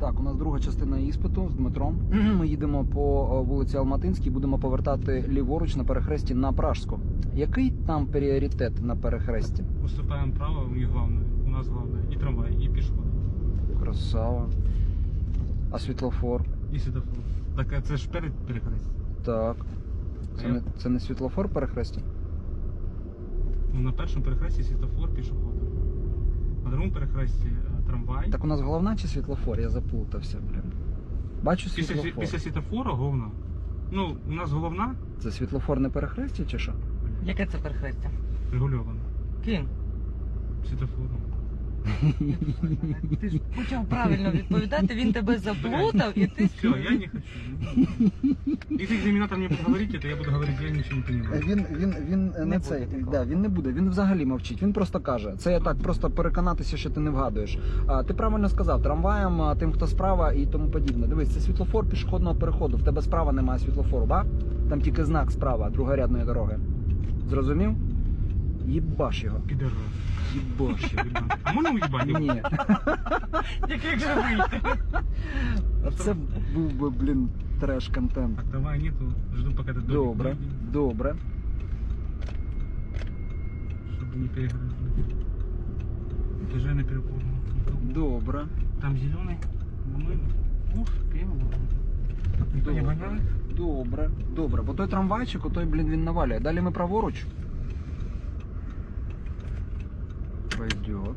Так, у нас друга частина іспиту з Дмитром. Ми їдемо по е, вулиці Алматинській, будемо повертати ліворуч на перехресті на Пражську. Який там пріоритет на перехресті? Уступаем право, у них главное, у нас главное. И трамвай, и пешеход, Красава. А світлофор? і світофор. Так це ж перед перехрестям. Так. Це не, це не світлофор перехрестя? Ну, на першому перехресті світофор, пішоход. На другому перехресті трамвай. Так у нас головна чи світлофор? Я заплутався, блін. Бачу Після, світлофор. після світофора головна. Ну, у нас головна Це світлофорне перехрестя чи що? Яке це перехрестя? регульована. Ким? Світофором. Ти ж почав правильно відповідати, він тебе заплутав і ти. Все, я не хочу. Если экзаменатор мне будет говорить это, я буду говорить, я ничего не понимаю. Він він він не, Не цей. буде. Да, він не буде. Він взагалі мовчить. Він просто каже. Це я так просто переконатися, що ти не вгадуєш. А ти правильно сказав, трамваєм, а, тим, хто справа і тому подібне. Дивись, це світлофор пішохідного переходу. В тебе справа немає світлофору, ба? Там тільки знак справа, другорядної дороги. Зрозумів? Їбаш його. Пидорас. Їбаш його. А можно уебать? Ні. Який же вийти? Це був би, блін, треш-контент. Так, давай, нету. Жду, пока ты Добре, добре. Чтобы не перегрызли. Езжай на перекур. Добре. Там зеленый. Мы... Уф, пиво. Никто не Добре. гоняет? Добре. Добре. Бо той трамвайчик, отой, блін, він навалює. Далі ми праворуч. Пойдет.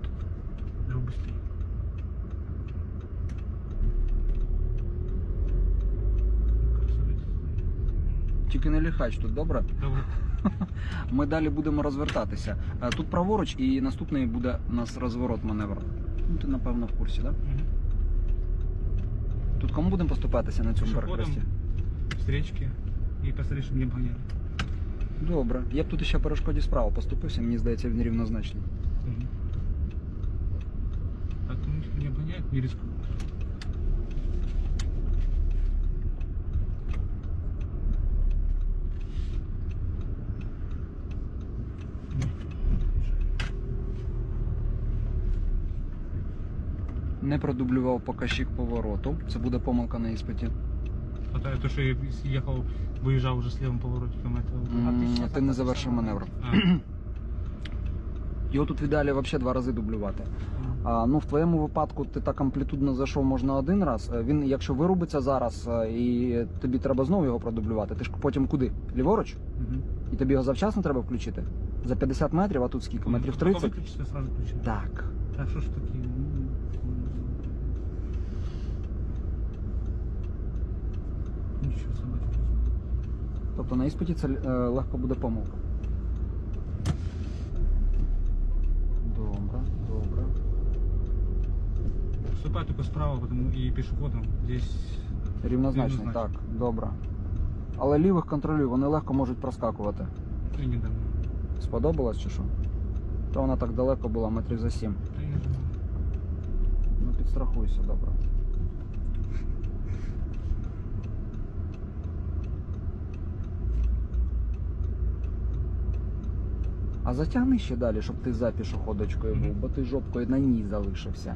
Тільки не ліхач тут, добре? Добре. Ми далі будемо розвертатися. Е, Тут праворуч і наступний буде у нас розворот маневр. Ну, ти напевно в курсі, так? Да? Мгм. Тут кому будемо поступатися на цьому перехресті? встречки и посмотри, чтобы не обгоняли. Добре. Я б тут ще перешкоді справа поступився, мені здається, він рівнозначний. Мгм. Так, ну, если не обгоняют, не рискуют. Не продублював показчик повороту. Це буде помилка на іспиті. А то, то, что я ехал, выезжал уже с левым поворотиком, это... М, ти ще ти не записав завершив маневр. А, Його тут в ідеалі взагалі два рази дублювати. А, ну, в твоєму випадку ти так амплітудно зайшов можна один раз. Е, Він, якщо вирубиться зараз, е, і тобі треба знову його продублювати, ти ж потім куди? Ліворуч? мгм. І тобі його завчасно треба включити? За 50 метрів, а тут скільки? Метрів 30? выключите, сразу включите. Так. А что ж такие? ну, Ничего собачки. Тобто на іспиті це е, легко буде помилка. Добре, добре. Вступай только справа, потому и пешеходом. Здесь Рівнозначний, Рівнозначний. так, добре. Але лівих контролюй, вони легко можуть проскакувати. и не дам. Сподобалось чи що? То вона так далеко була, метрів за сім. Да я же- Ну підстрахуйся, добре. А затягни ще далі, щоб ти за пішоходочкою був, Мгм. бо ти жопкою на ній залишився.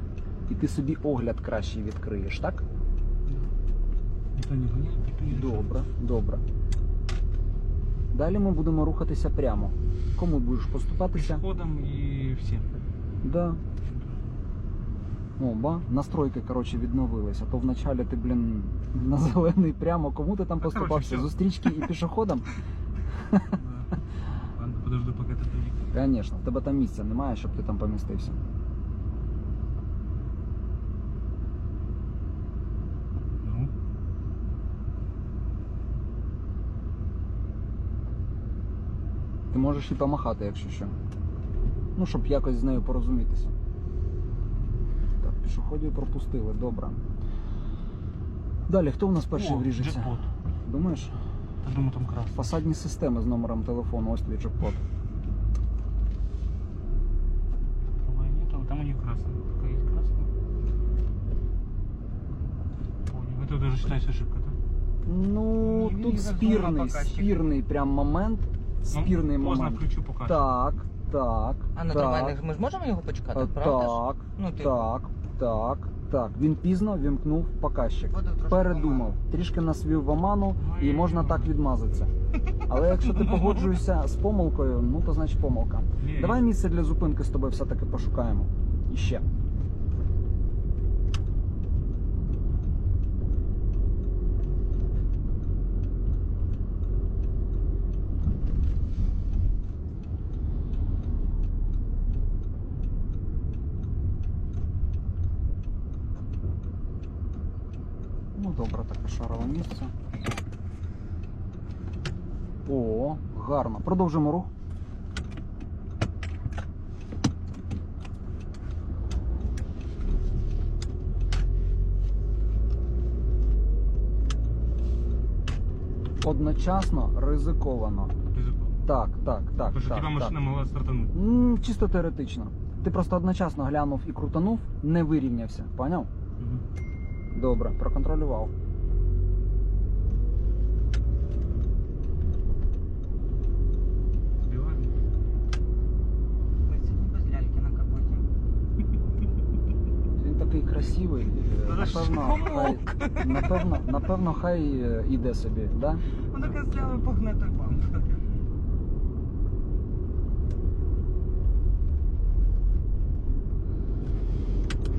І ти собі огляд кращий відкриєш, так? Никто не гоняет, никто не. Добре, добре. Далі ми будемо рухатися прямо. Кому будеш поступатися? Пешеходом и всем. Да. О, ба, настройки, коротше, відновилися. То вначалі ти, блін, на зелений прямо. Кому ти там поступався? Зустрічки і пішоходом? Да. Ладно, подожду, пока это доедет. Звісно, в тебе там місця немає, щоб ти там помістився. Ну, Ти можеш і помахати, якщо що. Ну, щоб якось з нею порозумітися. Так, пішоходів пропустили, добре. Далі, хто у нас перший О, вріжеться? джекпот. Думаєш? Я думаю, там красный. Фасадні системи з номером телефону, ось твій джекпот. Трамвая нету, там у них красный. Пока есть красный. Понял. Это даже считается ошибка, да? Ну, Ні, тут ні, спірний, зазнула показчик. спірний прям момент. Спірний Ну, Поздно момент. включу пока. Так, так. А на так, трамвайних ми ж можемо його почекати, е, правда? ж? Так, Ну, ти- так, так, Так, він пізно вімкнув показчик. Вводив трошки Передумав, трішки нас ввів в оману і можна так відмазатися. Але якщо ти погоджуєшся з помилкою, ну то значить помилка. Ні, Давай місце для зупинки з тобою все-таки пошукаємо. Іще. Добре, таке шарове місце. О, гарно. Продовжимо рух. Одночасно ризиковано. ризиково. Так, так, так. Тому що так, тебе так. машина могла стартанути. М, Чисто теоретично. Ти просто одночасно глянув і крутанув, не вирівнявся. Поняв? Мгм. Добре, проконтролював. Збиваємо. Ми сьогодні без ляльки на капоті. Він такий красивий. е, Ну, це ж Напевно, хай, комок. напевно, напевно, хай е, іде собі, да? Вона таке зляли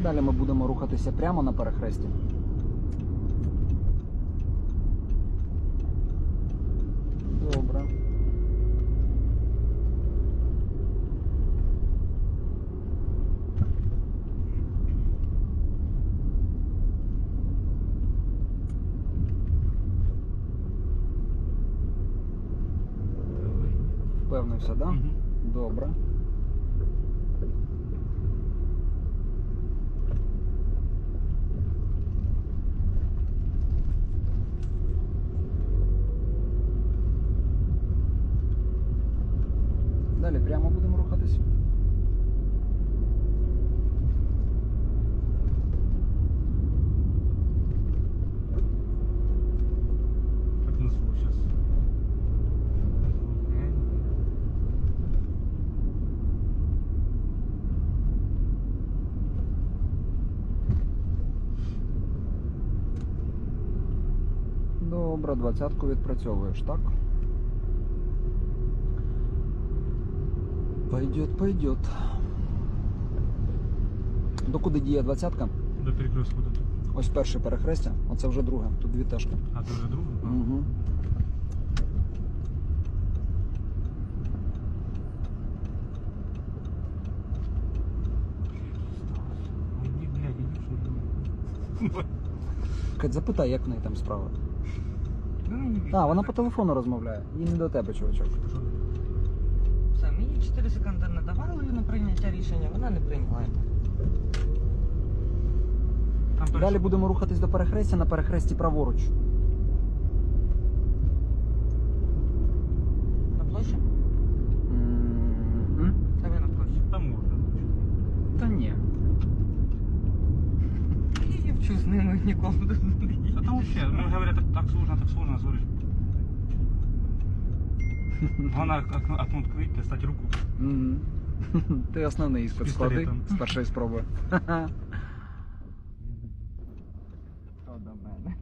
Далі ми будемо рухатися прямо на перехресті. Добре. Впевнився, да? Мгм. Добре. Далі прямо будемо рухатись. Добре, двадцятку відпрацьовуєш, так? Пойдет, пойдет. Докуди діє двадцятка? До перекрестку до того. Ось перше перехрестя, оце вже друге. Тут дві тежки. А це вже друга? Угу. Блядь? Кать, запитай, як в неї там справа. Ви А, вона по телефону розмовляє. І не до тебе, чувачок. Що? Все, мені 4 секунди не давали на прийняття рішення, вона не. Там Далі будемо рухатись до перехрестя на перехресті праворуч. На площі? М, ви на площі. Там можна. Та ні. Я не вчу з ними ніколи. А там вообще, ну говорят, так, так сложно, так сложно, говоришь. Главное окно, окно открыть, достать руку. М. Ти основний іспит склади пістолетом. з першої спроби. Хто до мене?